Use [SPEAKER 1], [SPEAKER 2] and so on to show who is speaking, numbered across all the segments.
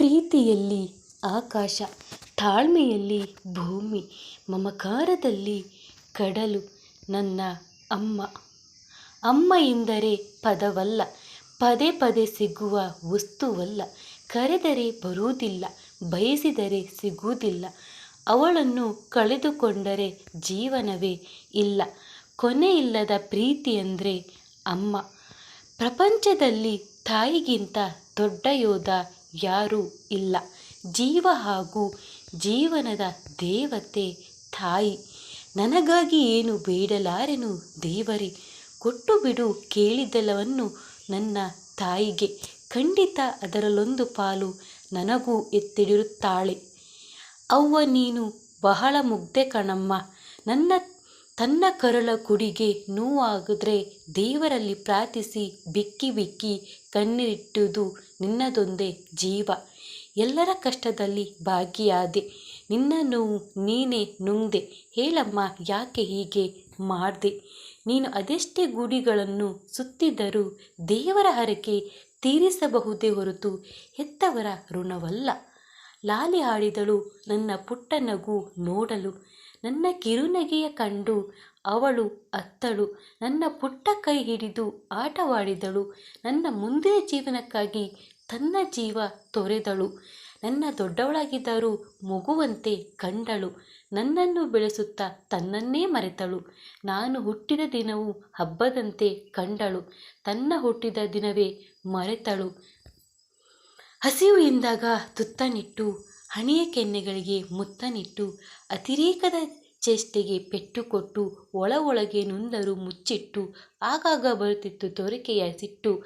[SPEAKER 1] ಪ್ರೀತಿಯಲ್ಲಿ ಆಕಾಶ, ತಾಳ್ಮೆಯಲ್ಲಿ ಭೂಮಿ, ಮಮಕಾರದಲ್ಲಿ ಕಡಲು ನನ್ನ ಅಮ್ಮ. ಅಮ್ಮ ಎಂದರೆ ಪದವಲ್ಲ, ಪದೇ ಪದೇ ಸಿಗುವ ವಸ್ತುವಲ್ಲ. ಕರೆದರೆ ಬರುವುದಿಲ್ಲ, ಬಯಸಿದರೆ ಸಿಗುವುದಿಲ್ಲ. ಅವಳನ್ನು ಕಳೆದುಕೊಂಡರೆ ಜೀವನವೇ ಇಲ್ಲ. ಕೊನೆಯಿಲ್ಲದ ಪ್ರೀತಿ ಅಂದರೆ ಅಮ್ಮ. ಪ್ರಪಂಚದಲ್ಲಿ ತಾಯಿಗಿಂತ ದೊಡ್ಡ ಯೋಧ ಯಾರೂ ಇಲ್ಲ. ಜೀವ ಹಾಗೂ ಜೀವನದ ದೇವತೆ ತಾಯಿ. ನನಗಾಗಿ ಏನು ಬೇಡಲಾರೆನು ದೇವರೇ? ಕೊಟ್ಟು ಬಿಡು ಕೇಳಿದ್ದೆಲ್ಲವನ್ನು ನನ್ನ ತಾಯಿಗೆ. ಖಂಡಿತ ಅದರಲ್ಲೊಂದು ಪಾಲು ನನಗೂ ಎತ್ತಿಡಿರುತ್ತಾಳೆ. ಅವ್ವ ನೀನು ಬಹಳ ಮುಗ್ಧೆ ಕಣಮ್ಮ. ನನ್ನ ತನ್ನ ಕರುಳ ಕುಡಿಗೆ ನೋವಾಗಿದ್ರೆ ದೇವರಲ್ಲಿ ಪ್ರಾರ್ಥಿಸಿ ಬಿಕ್ಕಿ ಬಿಕ್ಕಿ ಕಣ್ಣೀರಿಟ್ಟುದು ನಿನ್ನದೊಂದೇ ಜೀವ. ಎಲ್ಲರ ಕಷ್ಟದಲ್ಲಿ ಭಾಗಿಯಾದೆ, ನಿನ್ನ ನೋವು ನೀನೇ ನುಂಗ್ದೆ. ಹೇಳಮ್ಮ, ಯಾಕೆ ಹೀಗೆ ಮಾಡಿದೆ? ನೀನು ಅದೆಷ್ಟೇ ಗುಡಿಗಳನ್ನು ಸುತ್ತಿದ್ದರೂ ದೇವರ ಹರಕೆ ತೀರಿಸಬಹುದೇ ಹೊರತು ಹೆತ್ತವರ ಋಣವಲ್ಲ. ಲಾಲಿ ಆಡಿದಳು. ನನ್ನ ಪುಟ್ಟ ನಗು ನೋಡಲು, ನನ್ನ ಕಿರುನಗೆಯ ಕಂಡು ಅವಳು ಅತ್ತಳು. ನನ್ನ ಪುಟ್ಟ ಕೈ ಹಿಡಿದು ಆಟವಾಡಿದಳು. ನನ್ನ ಮುಂದಿನ ಜೀವನಕ್ಕಾಗಿ ತನ್ನ ಜೀವ ತೊರೆದಳು. ನನ್ನ ದೊಡ್ಡವಳಾಗಿದ್ದರೂ ಮಗುವಂತೆ ಕಂಡಳು. ನನ್ನನ್ನು ಬೆಳೆಸುತ್ತಾ ತನ್ನನ್ನೇ ಮರೆತಳು. ನಾನು ಹುಟ್ಟಿದ ದಿನವೂ ಹಬ್ಬದಂತೆ ಕಂಡಳು. ತನ್ನ ಹುಟ್ಟಿದ ದಿನವೇ ಮರೆತಳು. ಹಸಿವು ಎಂದಾಗ ತುತ್ತನಿಟ್ಟು, ಹಣೆಯ ಕೆನ್ನೆಗಳಿಗೆ ಮುತ್ತನಿಟ್ಟು, ಅತಿರೇಕದ ಚೇಷ್ಟೆಗೆ ಪೆಟ್ಟು ಕೊಟ್ಟು ಒಳ ಒಳಗೆ ನೊಂದರು ಮುಚ್ಚಿಟ್ಟು, ಆಗಾಗ ಬರುತ್ತಿತ್ತು ತೋರಿಕೆಯ ಸಿಟ್ಟು.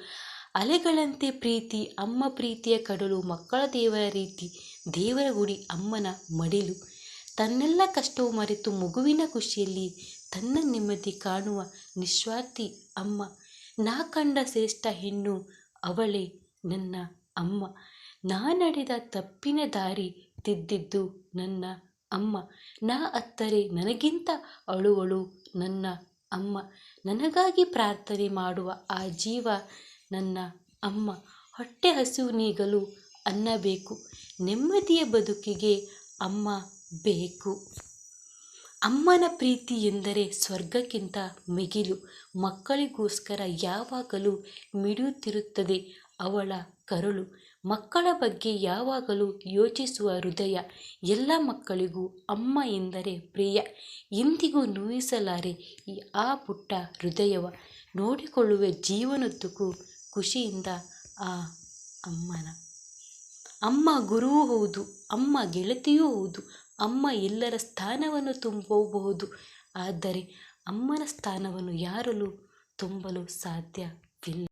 [SPEAKER 1] ಅಲೆಗಳಂತೆ ಪ್ರೀತಿ, ಅಮ್ಮ ಪ್ರೀತಿಯ ಕಡಲು, ಮಕ್ಕಳ ದೇವರ ರೀತಿ, ದೇವರ ಗುಡಿ, ಅಮ್ಮನ ಮಡಿಲು. ತನ್ನೆಲ್ಲ ಕಷ್ಟವು ಮರೆತು ಮಗುವಿನ ಖುಷಿಯಲ್ಲಿ ತನ್ನ ನೆಮ್ಮದಿ ಕಾಣುವ ನಿಸ್ವಾರ್ಥಿ ಅಮ್ಮ. ನಾ ಕಂಡ ಶ್ರೇಷ್ಠ ಹೆಣ್ಣು ಅವಳೇ ನನ್ನ ಅಮ್ಮ, ನಾ ನಡೆದ ತಪ್ಪಿನ ದಾರಿ ತಿದ್ದಿದ್ದು ನನ್ನ ಅಮ್ಮ. ನಾ ಅತ್ತರೆ ನನಗಿಂತ ಅಳುವಳು ನನ್ನ ಅಮ್ಮ. ನನಗಾಗಿ ಪ್ರಾರ್ಥನೆ ಮಾಡುವ ಆ ಜೀವ ನನ್ನ ಅಮ್ಮ. ಹೊಟ್ಟೆ ಹಸಿವು ನೀಗಲು ಅನ್ನ ಬೇಕು ನೆಮ್ಮದಿಯ ಬದುಕಿಗೆ ಅಮ್ಮ ಬೇಕು. ಅಮ್ಮನ ಪ್ರೀತಿ ಎಂದರೆ ಸ್ವರ್ಗಕ್ಕಿಂತ ಮಿಗಿಲು. ಮಕ್ಕಳಿಗೋಸ್ಕರ ಯಾವಾಗಲೂ ಮಿಡಿಯುತ್ತಿರುತ್ತದೆ ಅವಳ ಕರುಳು. ಮಕ್ಕಳ ಬಗ್ಗೆ ಯಾವಾಗಲೂ ಯೋಚಿಸುವ ಹೃದಯ ಎಲ್ಲ ಮಕ್ಕಳಿಗೂ ಅಮ್ಮ ಎಂದರೆ ಪ್ರಿಯ. ಎಂದಿಗೂ ನೋಯಿಸಲಾರೆ ಈ ಆ ಪುಟ್ಟ ಹೃದಯವ. ನೋಡಿಕೊಳ್ಳುವ ಜೀವನದುದ್ದಕ್ಕೂ ಖುಷಿಯಿಂದ ಆ ಅಮ್ಮನ. ಅಮ್ಮ ಗುರುವೂ ಹೌದು, ಅಮ್ಮ ಗೆಳತಿಯೂ ಹೌದು ಅಮ್ಮ ಎಲ್ಲರ ಸ್ಥಾನವನ್ನು ತುಂಬಬಹುದು. ಆದರೆ ಅಮ್ಮನ ಸ್ಥಾನವನ್ನು ಯಾರಲ್ಲೂ ತುಂಬಲು ಸಾಧ್ಯವಿಲ್ಲ.